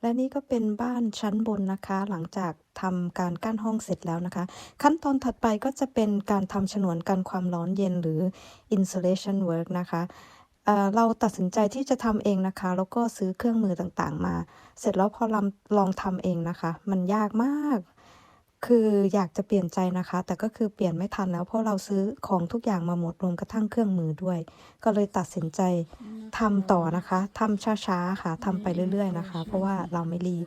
และนี่ก็เป็นบ้านชั้นบนนะคะ หลังจากทำการกั้นห้องเสร็จแล้วนะคะ ขั้นตอนถัดไปก็จะเป็นการทำฉนวนกันความร้อนเย็นหรือ insulation work นะคะเราตัดสินใจที่จะทำเองนะคะ แล้วก็ซื้อเครื่องมือต่างๆมา เสร็จแล้วพอลำลองทำเองนะคะ มันยากมาก คืออยากจะเปลี่ยนใจนะคะ แต่ก็คือเปลี่ยนไม่ทันแล้วเพราะเราซื้อของทุกอย่างมาหมดรวมกระทั่งเครื่องมือด้วย ก็เลยตัดสินใจ ทำต่อนะคะทำช้าๆค่ะทำไปเรื่อย ๆ นะคะ เพราะว่าเราไม่รีบ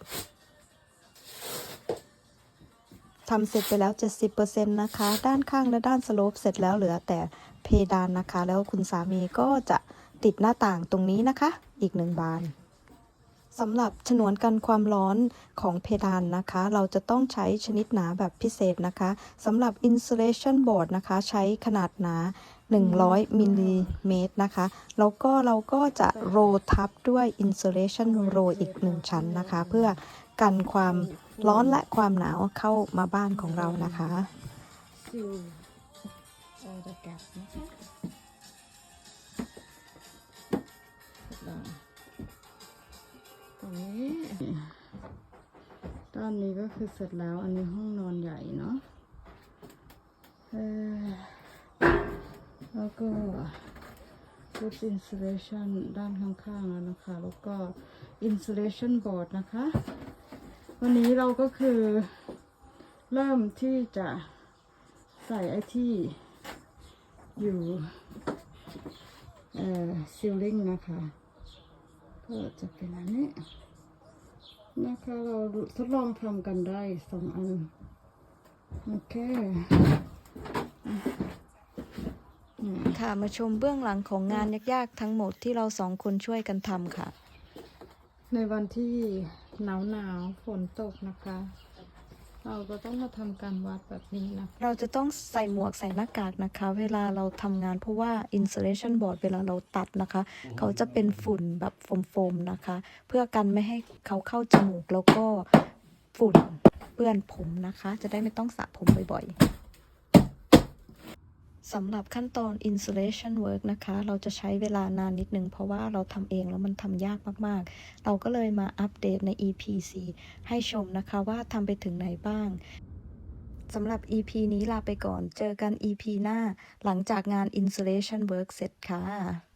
ทำเสร็จไปแล้ว 70%นะคะ ด้านข้างและด้านสโลปเสร็จแล้วเหลือแต่เพดานนะคะ แล้วคุณสามีก็จะติดหน้าต่างตรงนี้นะคะ อีกหนึ่งบานสำหรับฉนวนกันความร้อนของเพดานนะคะ เราจะต้องใช้ชนิดหนาแบบพิเศษนะคะสำหรับ insulation board นะคะ ใช้ขนาดหนา 100 มิลลิเมตรนะคะ แล้วก็เราก็จะโรลทับด้วย insulation roll อีกหนึ่งชั้นนะคะ เพื่อกันความร้อนและความหนาวเข้ามาบ้านของเรานะคะซิลเอ่อตะแกรงนะคะลองตรงนี้ด้านนี้ก็คือเสร็จแล้ว อันนี้ห้องนอนใหญ่เนาะเออ ก็ Good insulation ด้านข้างๆแล้วนะคะ แล้วก็ insulation board นะคะ วันนี้เราก็คือเริ่มที่จะใส่ไอที่อยู่เอ่อซิลลิงนะคะ ก็จะเป็นอันนี้นะคะเราทดลองทำกันได้สองอัน โอเค ค่ะมาชมเบื้องหลังของงานยากๆทั้งหมดที่เราสองคนช่วยกันทำค่ะ ในวันที่หนาวหนาวๆฝนตกนะคะ เราก็ต้องมาทำการวัดแบบนี้นะคะเราจะต้องใส่หมวกใส่หน้ากากนะคะ เวลาเราทำงานเพราะว่า insulation board เวลาเราตัดนะคะ เขาจะเป็นฝุ่นแบบโฟมๆนะคะ เพื่อกันไม่ให้เขาเข้าจมูกแล้วก็ฝุ่นเปื้อนผมนะคะ จะได้ไม่ต้องสระผมบ่อยๆ สำหรับขั้นตอน insulation work นะคะ เราจะใช้เวลานานนิดนึง เพราะว่าเราทำเองแล้วมันทำยากมากๆ เราก็เลยมาอัปเดตใน EP 4ให้ชมนะคะว่าทำไปถึงไหนบ้างสำหรับ EP นี้ลาไปก่อน เจอกัน EP หน้า หลังจากงาน insulation work เสร็จค่ะ